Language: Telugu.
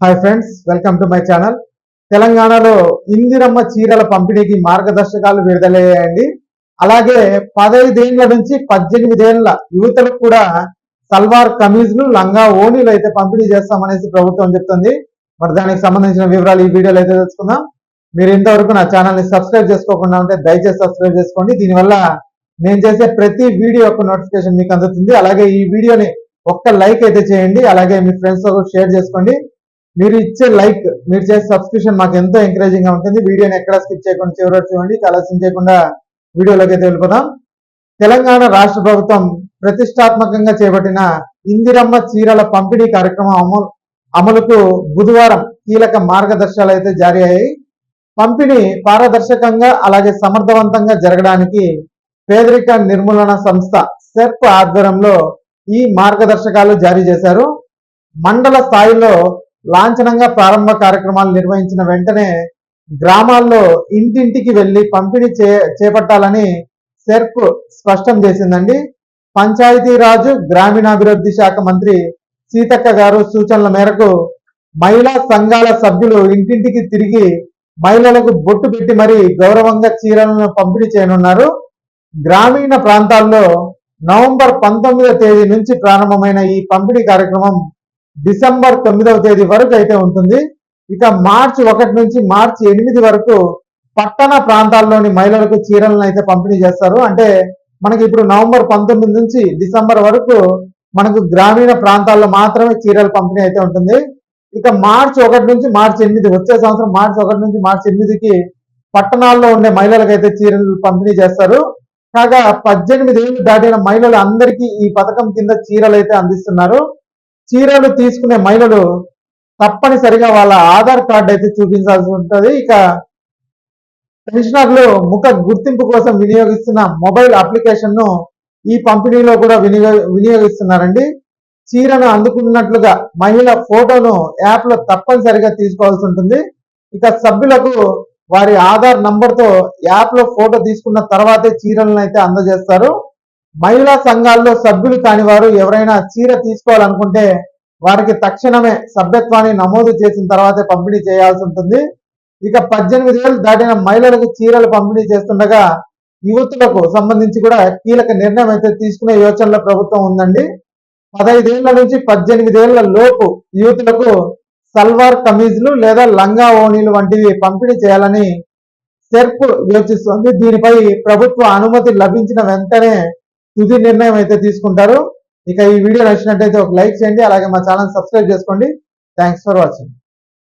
Hi friends welcome to my channel తెలంగాణలో ఇందిరమ్మ చీరల పంపిణీకి మార్గదర్శకాలు విడుదలయ్యాయండి. అలాగే పదైదేళ్ళ నుంచి పద్దెనిమిదేళ్ళ యువతలకు కూడా సల్వార్ కమీజ్లు లంగా ఓణీలు అయితే పంపిణీ చేస్తామనేసి ప్రభుత్వం చెప్తుంది. మరి దానికి సంబంధించిన వివరాలు ఈ వీడియోలో అయితే తెలుసుకుందాం. మీరు ఇంతవరకు నా ఛానల్ని సబ్స్క్రైబ్ చేసుకోకుండా ఉంటే దయచేసి సబ్స్క్రైబ్ చేసుకోండి. దీనివల్ల నేను చేసే ప్రతి వీడియో యొక్క నోటిఫికేషన్ మీకు అందుతుంది. అలాగే ఈ వీడియోని ఒక్క లైక్ అయితే చేయండి. అలాగే మీ ఫ్రెండ్స్తో షేర్ చేసుకోండి. మీరు ఇచ్చే లైక్ మీరు చేసే సబ్స్క్రిప్షన్ మాకు ఎంతో ఎంకరేజింగ్గా ఉంటుంది. వీడియోని ఎక్కడ స్కిప్ చేయకుండా చివరి చూడండి. ఆలస్యం చేయకుండా వీడియోలోకి అయితే వెళ్ళిపోదాం. తెలంగాణ రాష్ట్ర ప్రభుత్వం ప్రతిష్టాత్మకంగా చేపట్టిన ఇందిరమ్మ చీరల పంపిణీ కార్యక్రమం అమలు అమలుకు బుధవారం కీలక మార్గదర్శకాలు అయితే జారీ అయ్యాయి. పంపిణీ పారదర్శకంగా అలాగే సమర్థవంతంగా జరగడానికి పేదరిక నిర్మూలన సంస్థ సెర్ప్ ఆధ్వర్యంలో ఈ మార్గదర్శకాలు జారీ చేశారు. మండల స్థాయిలో లాంఛనంగా ప్రారంభ కార్యక్రమాలు నిర్వహించిన వెంటనే గ్రామాల్లో ఇంటింటికి వెళ్ళి పంపిణీ చే చేపట్టాలని సెర్ప్ స్పష్టం చేసిందండి. పంచాయతీరాజు గ్రామీణాభివృద్ధి శాఖ మంత్రి సీతక్క గారు సూచనల మేరకు మహిళా సంఘాల సభ్యులు ఇంటింటికి తిరిగి మహిళలకు బొట్టు పెట్టి మరీ గౌరవంగా చీరలను పంపిణీ చేయనున్నారు. గ్రామీణ ప్రాంతాల్లో నవంబర్ పంతొమ్మిదవ తేదీ నుంచి ప్రారంభమైన ఈ పంపిణీ కార్యక్రమం డిసెంబర్ తొమ్మిదవ తేదీ వరకు అయితే ఉంటుంది. ఇక మార్చి ఒకటి నుంచి మార్చి ఎనిమిది వరకు పట్టణ ప్రాంతాల్లోని మహిళలకు చీరలను అయితే పంపిణీ చేస్తారు. అంటే మనకి ఇప్పుడు నవంబర్ పంతొమ్మిది నుంచి డిసెంబర్ వరకు మనకు గ్రామీణ ప్రాంతాల్లో మాత్రమే చీరల పంపిణీ అయితే ఉంటుంది. ఇక మార్చి ఒకటి నుంచి మార్చి ఎనిమిది వచ్చే సంవత్సరం మార్చి ఒకటి నుంచి మార్చి ఎనిమిదికి పట్టణాల్లో ఉండే మహిళలకు అయితే చీరలు పంపిణీ చేస్తారు. కాగా పద్దెనిమిది ఏళ్ళు దాటిన మహిళలు అందరికీ ఈ పథకం కింద చీరలు అయితే అందిస్తున్నారు. చీరలు తీసుకునే మహిళలు తప్పనిసరిగా వాళ్ళ ఆధార్ కార్డు అయితే చూపించాల్సి ఉంటుంది. ఇక పెన్షనర్లు ముఖ గుర్తింపు కోసం వినియోగిస్తున్న మొబైల్ అప్లికేషన్ను ఈ పంపిణీలో కూడా వినియోగ వినియోగిస్తున్నారండి. చీరను అందుకున్నట్లుగా మహిళ ఫోటోను యాప్లో తప్పనిసరిగా తీసుకోవాల్సి ఉంటుంది. ఇక సభ్యులకు వారి ఆధార్ నంబర్తో యాప్లో ఫోటో తీసుకున్న తర్వాతే చీరలను అయితే అందజేస్తారు. మహిళా సంఘాల్లో సభ్యులు కాని వారు ఎవరైనా చీర తీసుకోవాలనుకుంటే వారికి తక్షణమే సభ్యత్వాన్ని నమోదు చేసిన తర్వాతే పంపిణీ చేయాల్సి ఉంటుంది. ఇక పద్దెనిమిది ఏళ్ళు దాటిన మహిళలకు చీరలు పంపిణీ చేస్తుండగా యువతులకు సంబంధించి కూడా కీలక నిర్ణయం అయితే తీసుకునే యోచనలో ప్రభుత్వం ఉందండి. పదైదేళ్ళ నుంచి పద్దెనిమిదేళ్ళ లోపు యువతులకు సల్వార్ కమీజ్లు లేదా లంగా ఓణీలు వంటివి పంపిణీ చేయాలని సెర్ప్ యోచిస్తోంది. దీనిపై ప్రభుత్వ అనుమతి లభించిన వెంటనే తుది నిర్ణయం అయితే తీసుకుంటారు. ఇక ఈ వీడియో నచ్చినట్టయితే ఒక లైక్ చేయండి అలాగే మా ఛానల్ సబ్స్క్రైబ్ చేసుకోండి. Thanks for watching